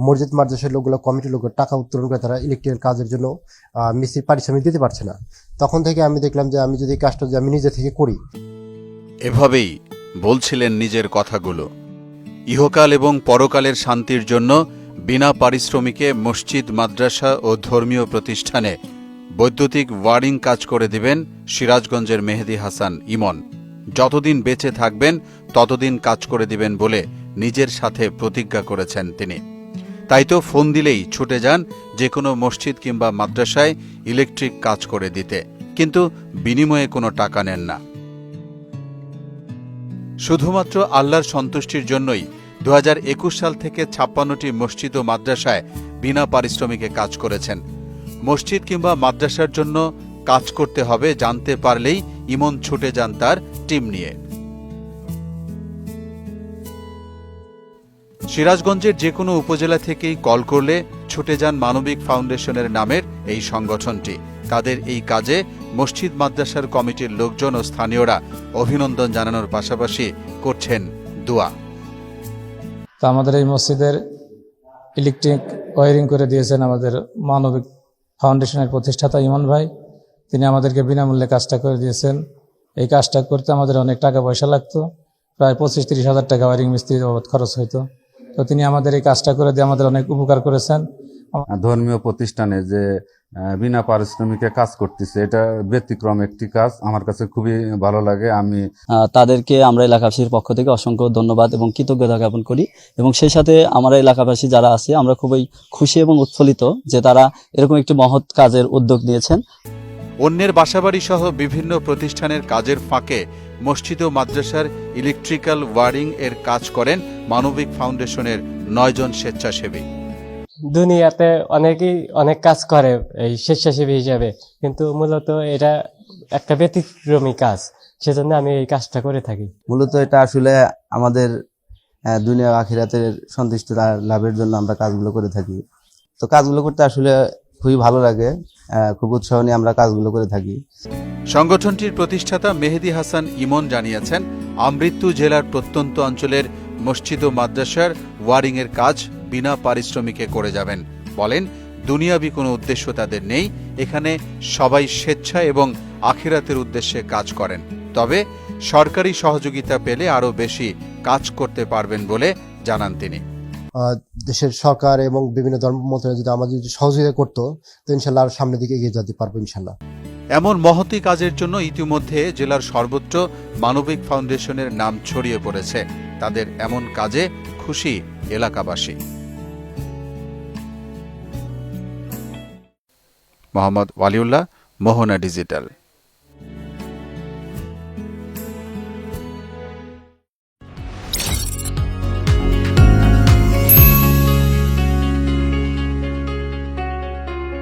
মসজিদ, মাদ্রাসার লোকগুলো, কমিটির লোক টাকা উত্তোলন করে তারা ইলেকট্রিক্যাল কাজের জন্য মিস্ত্রি পারিশ্রমিক দিতে পারছে না। তখন থেকে আমি দেখলাম যে আমি যদি কাজটা যদি আমি নিজে থেকে করি। এভাবেই বলছিলেন নিজের কথাগুলো। ইহকাল এবং পরকালের শান্তির জন্য বিনা পারিশ্রমিকে মসজিদ, মাদ্রাসা ও ধর্মীয় প্রতিষ্ঠানে বৈদ্যুতিক ওয়ারিং কাজ করে দিবেন সিরাজগঞ্জের মেহেদি হাসান ইমন। যতদিন বেঁচে থাকবেন, ততদিন কাজ করে দিবেন বলে নিজের সাথে প্রতিজ্ঞা করেছেন তিনি। তাই তো ফোন দিলেই ছুটে যান যে কোনো মসজিদ কিংবা মাদ্রাসায় ইলেকট্রিক কাজ করে দিতে। কিন্তু বিনিময়ে কোনো টাকা নেন না। শুধুমাত্র আল্লাহর সন্তুষ্টির জন্যই দু হাজার একুশ সাল থেকে ছাপ্পান্নটি মসজিদ ও মাদ্রাসায় বিনা পারিশ্রমিকে কাজ করেছেন। মসজিদ কিংবা মাদ্রাসার জন্য কাজ করতে হবে জানতে পারলেই ইমন ছুটে যান তার টিম নিয়ে। সিরাজগঞ্জের যে কোনো উপজেলা থেকেই কল করলে ছুটে যান মানবিক ফাউন্ডেশনের নামের এই সংগঠনটি। তাদের এই কাজে মসজিদ মাদ্রাসার কমিটির লোকজন ও স্থানীয়রা অভিনন্দন জানানোর পাশাপাশি করছেন দোয়া। তো আমাদের এই মসজিদের ইলেকট্রিক ওয়ারিং করে দিয়েছেন আমাদের মানবিক ফাউন্ডেশনের প্রতিষ্ঠাতা ইমন ভাই। তিনি আমাদেরকে বিনামূল্যে কাজটা করে দিয়েছেন। এই কাজটা করতে আমাদের অনেক টাকা পয়সা লাগতো। প্রায় পঁচিশ তিরিশ হাজার টাকা ওয়ারিং মিস্ত্রির বাবদ খরচ হইতো। তো তিনি আমাদের এই কাজটা করে দিয়ে আমাদের অনেক উপকার করেছেন। ধর্মীয় প্রতিষ্ঠানে যে বিনা পারিশ্রমিকে কাজ করতেছে এটা ব্যতিক্রম একটি কাজ। আমার কাছে খুবই ভালো লাগে। আমি তাদেরকে আমরা এলাকাবাসীর পক্ষ থেকে অসংখ্য ধন্যবাদ এবং কৃতজ্ঞতা জ্ঞাপন করি। এবং সেই সাথে আমরা এলাকাবাসী যারা আছে আমরা খুবই খুশি এবং উৎফুল্লিত যে তারা এরকম একটি মহৎ কাজের উদ্যোগ নিয়েছেন। অন্যের বাসাবাড়ি সহ বিভিন্ন প্রতিষ্ঠানের কাজের ফাঁকে মসজিদ ও মাদ্রাসার ইলেকট্রিক্যাল ওয়ারিং এর কাজ করেন মানবিক ফাউন্ডেশনের নয়জন স্বেচ্ছাসেবী। দুনিয়াতে অনেকেই অনেক কাজ করে এই স্বেচ্ছাসেবী হিসাবে কিন্তু মূলত এটা একটা ব্যতিক্রমী কাজ সেজন্য আমি এই কাজটা করে থাকি। মূলত এটা আসলে আমাদের দুনিয়া আখিরাতের সন্তুষ্টতা লাভের জন্য আমরা কাজগুলো করে থাকি। তো কাজগুলো করতে আসলে খুবই ভালো লাগে খুব উৎসাহ নিয়ে আমরা কাজগুলো করে থাকি। সংগঠনটির প্রতিষ্ঠাতা মেহেদি হাসান ইমন জানিয়েছেন, আমৃত্যু জেলার প্রত্যন্ত অঞ্চলের মসজিদ ও মাদ্রাসার ওয়ারিং এর কাজ বিনা পারিশ্রমিকে করে যাবেন। বলেন, দুনিয়াবি কোনো উদ্দেশ্য তাদের নেই, এখানে সবাই স্বেচ্ছা এবং আখিরাতের উদ্দেশ্যে কাজ করেন। তবে সরকারি সহযোগিতা পেলে আরও বেশি কাজ করতে পারবেন বলে জানান তিনি। দেশের সরকার এবং বিভিন্ন ধর্ম মন্ত্রণালয় যদি আমাদের যদি সহযোগিতা করতো, তো ইনশাল্লাহ আরও সামনের দিকে এগিয়ে যেতে পারব ইনশাল্লাহ। এমন মহতি কাজের জন্য ইতিমধ্যে জেলার সর্বোচ্চ মানবিক ফাউন্ডেশনের নাম ছড়িয়ে পড়েছে। তাদের এমন কাজে খুশি এলাকাবাসী। মোহাম্মদ ওয়ালিউল্লাহ, মোহনা ডিজিটাল।